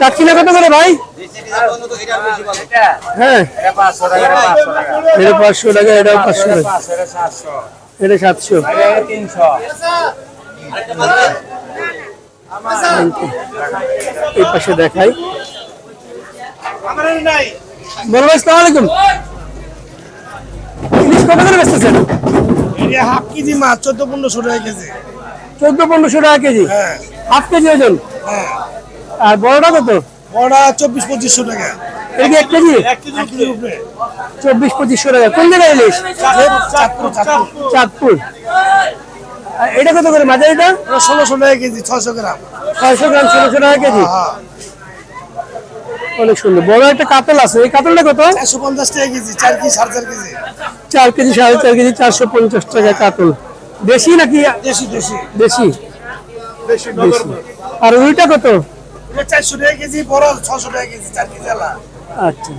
টাকিনা কত করে ভাই? হ্যাঁ। এটা পাঁচশো টাকা এটা পাঁচশো টাকা। এটা সাতশো। এই পাশে দেখাই। আলাইকুম। ইলিশ কত করে হাফ কেজি মাছ, চোদ্দ পনেরোশো টাকা কেজি। চোদ্দ পনেরোশো টাকা কেজি? হ্যাঁ। হাফ কেজি ওজন? হ্যাঁ। আর বড়টা কত? বড়া চব্বিশ পঁচিশশো টাকা। এটা এক কেজি? চব্বিশ পঁচিশশো টাকা। কোন জায়গায় ইলিশ চাঁদপুর এটা কত করে মাঝারিটা ওটা ষোলোশো টাকা কেজি ছয়শো গ্রাম। ছয়শো গ্রাম ষোলোশো টাকা কেজি? হ্যাঁ। অনেক সুন্দর। বড় একটা কাতল আছে। এই কাতলটা কত? চারশো পঞ্চাশ টাকা কেজি চার কেজি সাড়ে চার কেজি। চার কেজি সাড়ে চার কেজি চারশো পঞ্চাশ টাকা কাতল। বেশি নাকি দেশি দেশি। দেশি? বেশি আর ওইটা কত? চারশো টাকা কেজি বড় ছশো টাকা কেজি চার কেজি আলা। আচ্ছা।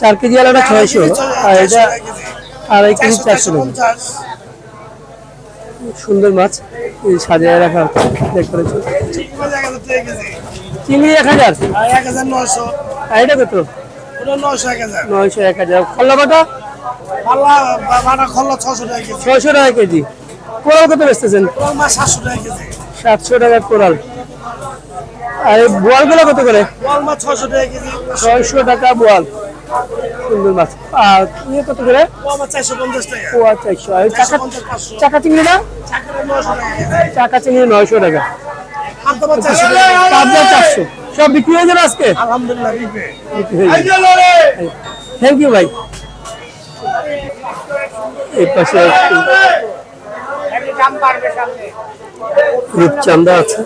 চার কেজি আলাদা ছয়শো। আর এটা আর এই কেজি চারশো টাকা। সুন্দর মাছ। সাজিয়ে রাখা দেখতে চিংড়ি এক হাজার আর এক হাজার নয়শো। আর এটা কত? নয়শো এক হাজার। খল্লা বাটা পাল্লা বাটা খল্লা ছশো টাকা কেজি। ছয়শো টাকা কেজি। কোরাল কত বেচতেছেন? সাতশো টাকা কোরাল। আর বোয়ালগুলো কত করে? ছয়শো টাকা বোয়াল। সুন্দর মাছ। আর ইয়ে কত করে? চারশো পোয়া চারশো। আর চাকা পঞ্চাশ পাঁচশো। চাকা চিংড়ি নয়শো টাকা চারশো পাবদা চারশো। সব বিক্রি হয়ে যাবে আজকে? আলহামদুলিল্লাহ থ্যাংক ইউ ভাই। এই পাশে রূপচান্দা আছে।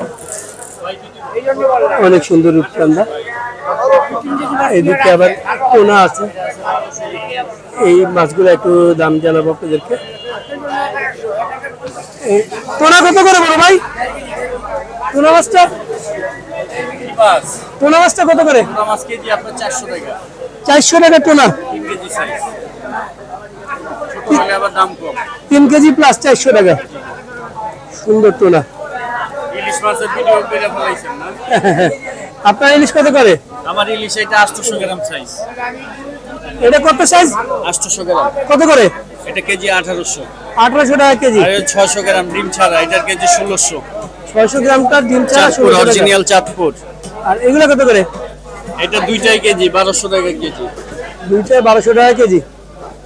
অনেক সুন্দর রূপচান্দা এদিকে আবার কোনা আছে। এই মাছগুলো একটু দাম জানাব আপনাদেরকে। এই টোনা কত করে বড় ভাই? টোনা মাছটা? টোনা মাছটা কত করে? মাছ কেজি আপনার চারশো টাকা। টোনা। তিন কেজি সাইজ ছোট হলে আবার দাম কম। তিন কেজি প্লাস চারশো টাকা। সুন্দর টোনা ইলিশ মাছের ভিডিও করে ফেলাইছেন না? আপনার ইলিশ কত করে? আমার ইলিশ এটা আটশোশো গ্রাম সাইজ এটা কত সাইজ আটশোশো গ্রাম। কত করে? এটা কেজি আঠারোশো। আঠারোশো টাকা কেজি। আর ছয়শো গ্রাম ডিম ছাড়া এটার কেজি ষোলোশো। ছয়শো গ্রামটা ডিম ছাড়া চাঁদপুর 1600 টাকা। অরিজিনাল চাঁদপুর। আর এগুলো কত করে? এটা দুইটাই কেজি বারোশো টাকা কেজি। দুইটায় বারোশো টাকা কেজি।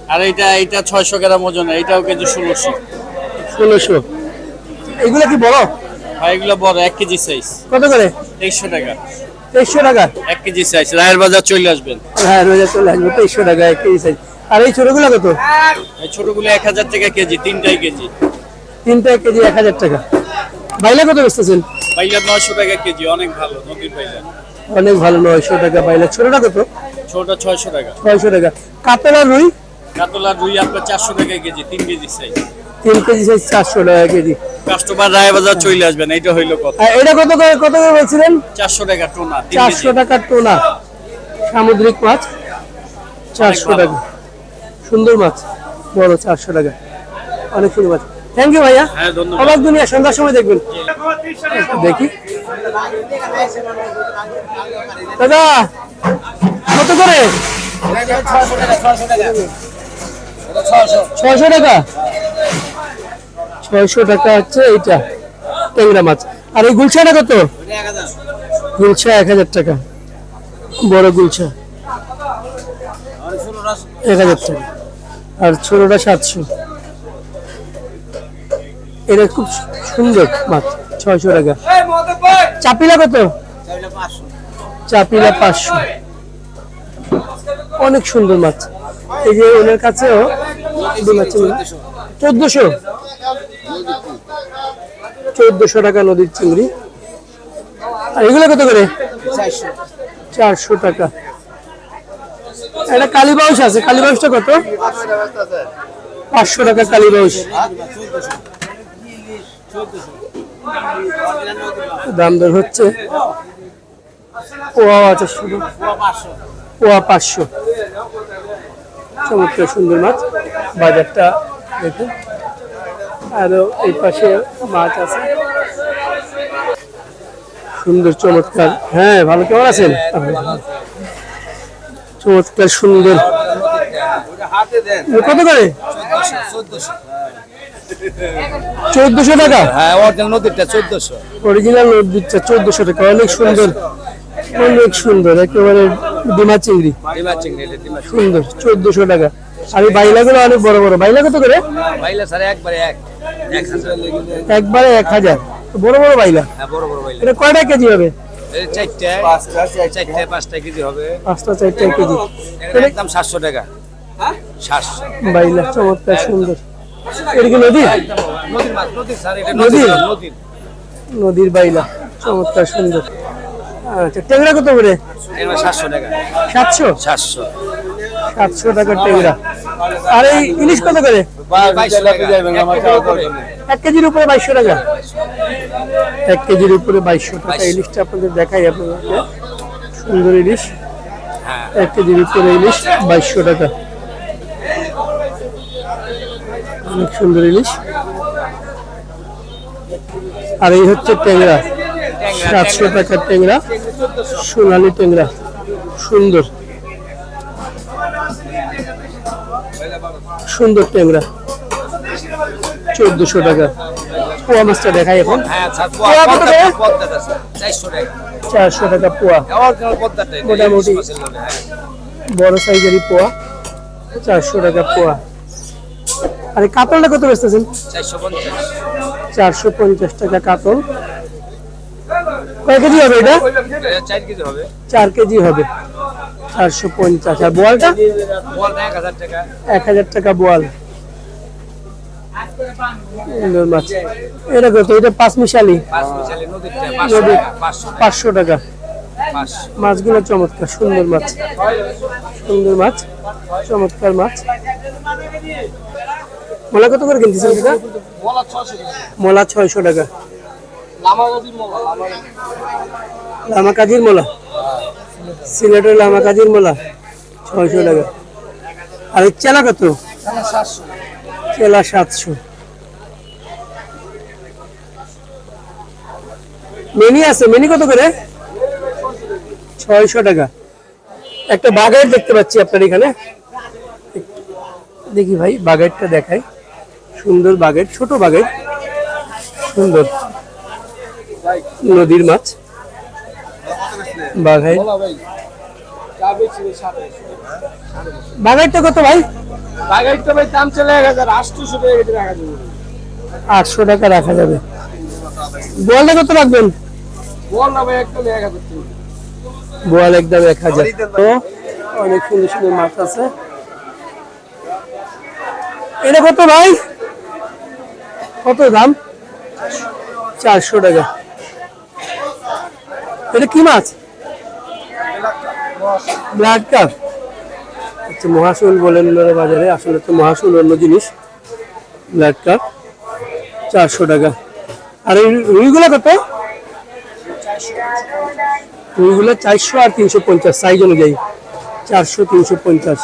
আর এটা এটা ছয়শো গ্রাম ওজন এটাও কেজি ষোলোশো। ষোলোশো। এগুলো কি বড়? আর এগুলো বড় এক কেজি সাইজ কত করে? তেইশশো টাকা। তেইশশো টাকা? এক কেজি সাইজ রায়ের বাজার চলে আসবেন। হ্যাঁ রোজা চলে আসবে তেইশশো টাকা এক কেজি সাইজ আর এই ছোটগুলো কত? এই ছোটগুলো এক হাজার টাকা কেজি তিনটাই কেজি। তিনটা কেজি এক হাজার টাকা। বাইলে কত বেচতেছেন? বাইলার নয়শো টাকা কেজি অনেক ভালো নদীর বাইলার অনেক ভালো নয়শো টাকা বাইলে। ছোটটা কত? ছোটটা ছয়শো টাকা। ছয়শো টাকা। কাতলা রুই? কাতলা রুই আপনার চারশো টাকা কেজি তিন কেজি সাইজ তিন কেজি সাইজ চারশো টাকা কেজি। কাস্টমার রায় বাজার চলে আসবেন এইটা হইল কত এটা কত করে কত করে বলছিলেন? চারশো টাকা টোনা চারশো টাকা টোনা। সামুদ্রিক মাছ। চারশো টাকা। সুন্দর মাছ। বড় চারশো টাকা। অনেক সুন্দর মাছ। থ্যাংক ইউ ভাইয়া। হ্যাঁ ধন্যবাদ। অবাক দুনিয়া সন্ধ্যার সময় দেখবেন। দেখি। দাদা কত করে? ছয়শো টাকা। ছয়শো টাকা? হচ্ছে এইটা। ট্যাংরা মাছ। আর এই গুলছাটা কত? গুলছা এক হাজার টাকা। বড় গুলছা এক হাজার টাকা। আর ছোটটা সাতশো। এটা খুব সুন্দর মাছ, ছয়শো টাকা। চাপিলা কত? চাপিলা পাঁচশো। অনেক সুন্দর মাছ। এই যে ওনার কাছেও চোদ্দশো? চোদ্দশো টাকা নদীর চিংড়ি। আর এগুলো কত করে? চারশো। টাকা। একটা কালীবাউস আছে। কালীবাউসটা কত? পাঁচশো টাকা কালীবাউস দাম দর হচ্ছে। পোয়া আছে শুধু। পোয়া পাঁচশো। চমৎকার সুন্দর মাছ। বাজারটা দেখুন। আরও এই পাশে মাছ আছে। সুন্দর চমৎকার। হ্যাঁ ভালো কেমন আছেন? চমৎকার সুন্দর। কত করে? চোদ্দশো টাকা? হ্যাঁ অরিজিনাল নদীরটা চোদ্দশো। অরিজিনাল চোদ্দশো টাকা। অনেক সুন্দর। অনেক সুন্দর। একেবারে ডিমা চিংড়ি। সুন্দর চোদ্দশো টাকা। আর এই বাইলাগুলো অনেক বড় বড়। বাইলা কত করে? বাইলা স্যার একবারে এক। একবারে এক হাজার। বড় বড় বাইলা? হ্যাঁ বড় বড় বাইলা। এটা কয়টা কেজি হবে? পাঁচটা কেজি হবে। পাঁচটা চারটা কেজি। একদম সাতশো টাকা। সাতশো। বাইলা চমৎকার সুন্দর। এটা কি নদী? নদীর নদীর নদীর? নদীর নদীর। নদীর বাইলা চমৎকার সুন্দর। আচ্ছা টেংরা কত করে? সাতশো টাকা। সাতশো? সাতশো। সাতশো টাকার টেংরা আর এই ইলিশ কত করে? টাকা। এক কেজির উপরে। এক কেজির উপরে বাইশশো টাকা? এক কেজির উপরে বাইশশো টাকা। ইলিশটা আপনাদের দেখাই আপনাদেরকে। সুন্দর ইলিশ। হ্যাঁ। এক কেজির উপরে ইলিশ বাইশশো টাকা। অনেক সুন্দর ইলিশ। আর এই হচ্ছে ট্যাংরা। সাতশো টাকার ট্যাংরা। সোনালি ট্যাংরা। সুন্দর। সুন্দর ট্যাংরা। চোদ্দশো টাকা। পোয়া মাছটা দেখাই এখন। হ্যাঁ স্যার চারশো টাকা। পোয়া। মোটামুটি। হ্যাঁ। বড় সাইজেরই পোয়া। চারশো টাকা পোয়া। আরে কাতলটা কত বেচতেছেন চারশো পঞ্চাশ। টাকা কাতল। কয় কেজি হবে এটা? এটা কেজি হবে। চার কেজি হবে। চারশো পঞ্চাশ। আর বোয়ালটা? বল এক হাজার টাকা। সুন্দর মাছ। এটা কত? এটা পাঁচ মিশালি পাঁচ পাঁচশো টাকা মাছগুলো চমৎকার সুন্দর মাছ। সুন্দর মাছ চমৎকার মাছ। মোলা কত করে কিনতেছেন এটা? মোলা ছয়শো টাকা। লামা কাজির মোলা। সিলেটের লামা কাজির মোলা, ছয়শো টাকা। আর চেলা কত? চেলা সাতশো। মেনি আছে, মেনি কত করে? ছয়শো টাকা। একটা বাগাইট দেখতে পাচ্ছি আপনার এখানে। দেখি ভাই বাগাইটটা দেখাই। সুন্দর বাগাইট ছোট বাগাইট সুন্দর। নদীর মাছ। বাগাইটটা কত ভাই? ভাই দাম চলে এক হাজার আটশোশো টাকা কেজি রাখা যাবে। আটশো টাকা রাখা যাবে। বোয়ালটা কত রাখবেন? বোয়াল একদম এক হাজার। তো অনেক সুন্দর সুন্দর মাছ আছে। এটা কত ভাই? কত দাম? চারশো টাকা। এটা কি মাছ? ব্লাড কাপ আচ্ছা মহাশুল বলেন ওনারা বাজারে। আসলে তো মহাশুল অন্য জিনিস। ব্লাড কাপ চারশো টাকা। আর এই রুইগুলো কত? রুইগুলো চারশো আর তিনশো পঞ্চাশ। সাইজ অনুযায়ী। চারশো তিনশো পঞ্চাশ।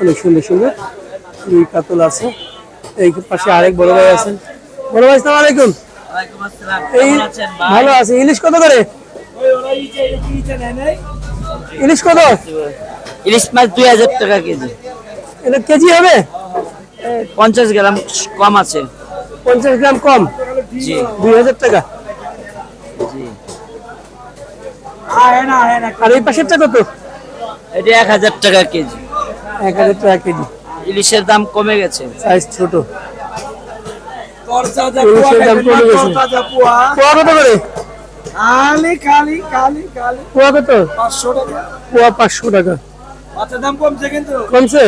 অনেক সুন্দর সুন্দর। রুই কাতল আছে। এই পাশে আরেক বড় ভাই আছেন বড় ভাই সালাম আলাইকুম। এই ভালো আছে। ইলিশ কত করে? ইলিশ কত? ইলিশ মাছ দুই হাজার টাকা কেজি। এটা কেজি হবে? পঞ্চাশ গ্রাম কম আছে। পঞ্চাশ গ্রাম কম? জি। দুই হাজার টাকা। আর এই পাশেরটা কত? এটা এক হাজার টাকা কেজি। এক হাজার টাকা কেজি। ইলিশের দাম কমে গেছে। সাইজ ছোট। ইলিশের দাম কমে গেছে। তরতাজা পোয়া। পোয়া কত করে? খালি খালি খালি পোয়া কত? পাঁচশো টাকা। পোয়া পাঁচশো টাকা। মাছের দাম কমছে কিন্তু। কমছে?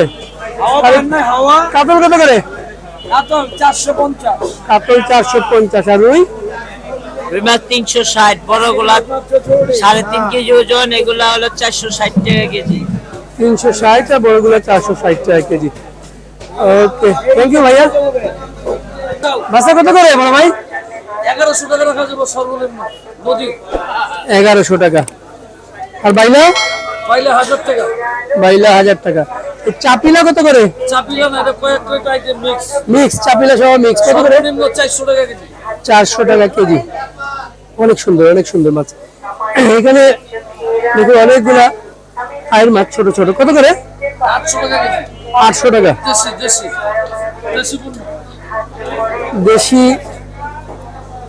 হাওয়া পান হাওয়া। কাতল কত করে? কাতল চারশো পঞ্চাশ। কাতল চারশো পঞ্চাশ আর রুই? রুই মাছ তিনশো ষাট বড়গুলা সাড়ে তিন কেজি ওজন এগুলা হলো চারশো ষাট টাকা কেজি। তিনশো ষাট আর বড়গুলো চারশো ষাট টাকা কেজি। ওকে থ্যাংক ইউ ভাইয়া। বাসা কত করে বড় ভাই? এগারোশো টাকা রাখা যাব সর্বনিম্ন। নদী এগারোশো টাকা। আর বাইলা? পাইলে হাজার টাকা। বাইলা হাজার টাকা। চাপিলা কত করে? চাপিলা না এটা কয়েকটা আইটেম মিক্স মিক্স চাপিলা সহ মিক্স কত করে? সর্বনিম্ন চারশো টাকা কেজি। চারশো টাকা কেজি। অনেক সুন্দর অনেক সুন্দর মাছ। এখানে দেখুন অনেকগুলা আয়ের মাছ ছোট ছোট। কত করে? আটশো টাকা কেজি। আটশো টাকা। দেশি দেশি। দেশি দেশি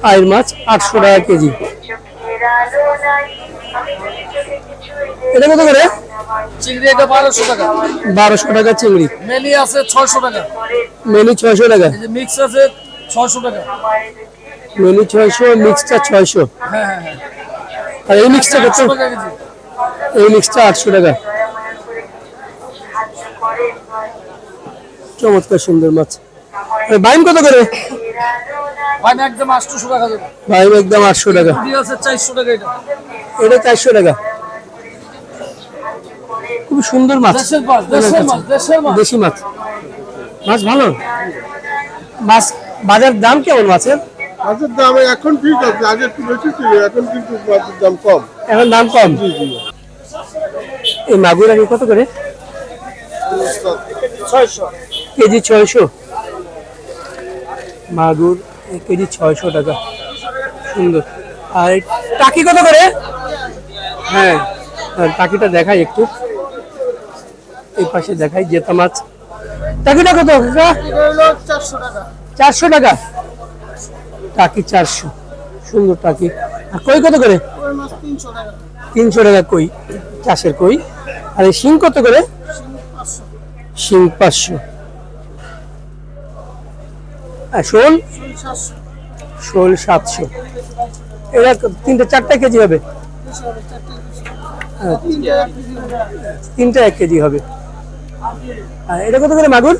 আয়ের মাছ আটশো টাকা কেজি। এটা কত করে? চিংড়ি এটা বারোশো টাকা। বারোশো টাকা চিংড়ি। মেলি আছে ছয়শো টাকা। মেনু ছয়শো টাকা। মিক্স আছে ছয়শো টাকা। মেনু ছয়শো মিক্সটা ছয়শো। হ্যাঁ হ্যাঁ হ্যাঁ। আর এই মিক্সটা কত? এই মিক্সটা আটশো টাকা। চমৎকার সুন্দর মাছ। বাইম কত করে? ভাই একদম আটশোশো টাকা দেবো একদম টাকা। আছে চারশো টাকা এটা। এটা চারশো টাকা। খুব সুন্দর মাছ। দেশের মাছ দেশের মাছ দেশের মাছ। দেশি মাছ। মাছ ভালো? মাছ বাজার দাম কেমন মাছের? মাছের দাম এখন ঠিক আছে আগে একটু বেশি ছিল এখন কিন্তু মাছের দাম কম। এখন দাম কম? এই মাগুর আমি কত করে? কেজি ছয়শো। মাগুর এক কেজি ছয়শো টাকা। সুন্দর। আর টাকি কত করে? হ্যাঁ টাকিটা দেখাই একটু। এই পাশে দেখাই জেতা মাছ। টাকিটা কত চারশো টাকা। টাকি চারশো। সুন্দর টাকি। আর কই কত করে? তিনশো টাকা কই। চাষের কই। আর এই শিং কত করে? শিং পাঁচশো। শোল? সাতশো শোল সাতশো। এরা তিনটে, চারটা কেজি হবে? তিনটা এক কেজি হবে। আর এটা কত করে মাগুর?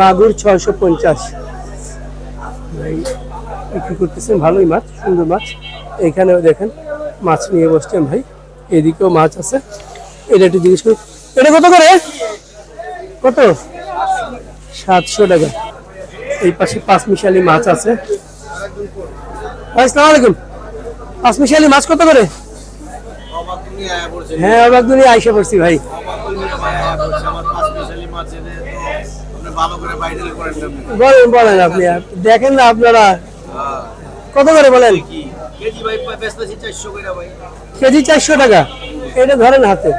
মাগুর ছয়শো পঞ্চাশ। বিক্রি করতেছেন, ভালোই মাছ, সুন্দর মাছ। এখানেও দেখেন, মাছ নিয়ে বসছেন ভাই। এদিকেও মাছ আছে। এটা একটু জিজ্ঞেস এটা কত করে? কত? সাতশো টাকা। এই পাশে পাঁচ মিশালি মাছ আছে। আসসালামু আলাইকুম। পাঁচ মিশালি মাছ কত করে? হ্যাঁ অবাক দুনিয়া আইসা পড়ছি ভাই। বলেন বলেন আপনি। দেখেন না আপনারা। কত করে বলেন? কেজি চারশো টাকা। এটা ধরেন হাতে।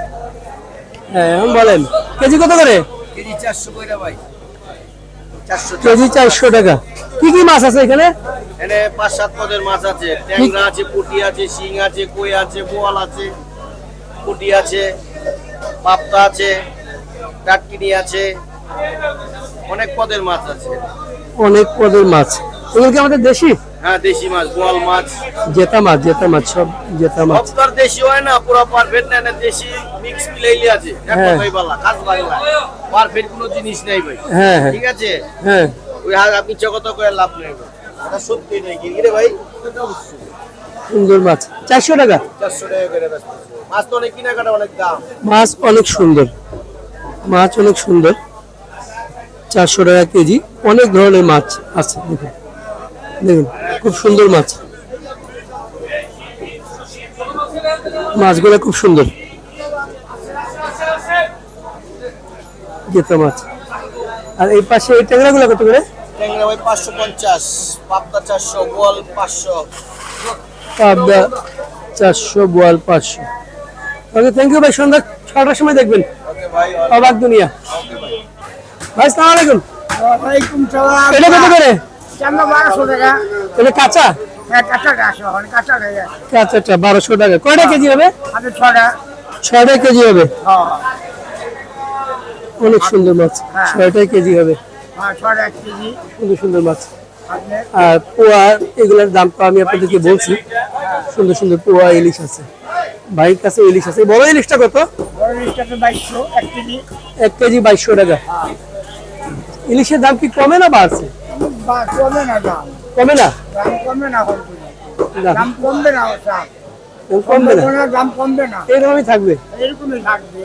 হ্যাঁ বলেন। কেজি কত করে? কেজি চারশো করে ভাই। কেজি চারশো টাকা। কি কি মাছ আছে এখানে? এখানে পাঁচ সাত পদের মাছ আছে। ট্যাংরা আছে পুটি আছে শিং আছে কই আছে বোয়াল আছে পুটি আছে পাপ্তা আছে টাটকিনি আছে। অনেক পদের মাছ আছে। অনেক পদের মাছ। এগুলো কি আমাদের দেশি? হ্যাঁ দেশি মাছ বোয়াল মাছ। জেতা মাছ জেতা মাছ সব জেতা মাছ। সব দেশি হয় না পুরো পারফেক্ট না না দেশি মিক্স মিলাইলি আছে। হ্যাঁ। কথাই বলা কাজ বাংলা পারফেক্ট কোনো জিনিস নেই ভাই। হ্যাঁ হ্যাঁ। ঠিক আছে? হ্যাঁ। ওই আপনি চকত করে লাভ নেই এটা সত্যি নেই কি? রে ভাই? সুন্দর মাছ। চারশো টাকা। চারশো টাকা করে মাছ তো অনেক কেনাকাটা অনেক দাম। মাছ অনেক সুন্দর। মাছ অনেক সুন্দর। চারশো টাকা কেজি। অনেক ধরনের মাছ আছে দেখুন। দেখুন। খুব সুন্দর মাছ। মাছগুলো খুব সুন্দর। গেতা মাছ। আর এই পাশে এই ট্যাংরাগুলো কত করে? ট্যাংরা ভাই পাঁচশো পঞ্চাশ পাবদা চারশো গোয়াল পাঁচশো। পাবদা চারশো বোয়াল পাঁচশো। ওকে থ্যাংক ইউ ভাই সন্ধ্যা ছটার সময় দেখবেন। অবাক দুনিয়া। ভাই সালাম আলাইকুম। ওয়ালাইকুম সালাম। এটা কত করে? এটা কাঁচা? হ্যাঁ কাঁচা কাঁচা হয়ে কাঁচাটা বারোশো টাকা। কয়টা কেজি হবে? ছয়টা। কেজি হবে? হ্যাঁ। অনেক সুন্দর মাছ। হ্যাঁ। কেজি হবে। হ্যাঁ সুন্দর সুন্দর মাছ। আর পোয়া এগুলোর দাম তো আমি আপনাদেরকে বলছি। সুন্দর সুন্দর পোয়া ইলিশ আছে। ভাইয়ের কাছে ইলিশ আছে। বড় ইলিশটা কত? এক কেজি। বাইশশো টাকা। ইলিশের দাম কি কমে না বাড়ছে? কমে না দাম। কমে না? দাম কমে না দাম কমবে না দাম কমবে না? এরকমই থাকবে। এরকমই থাকবে।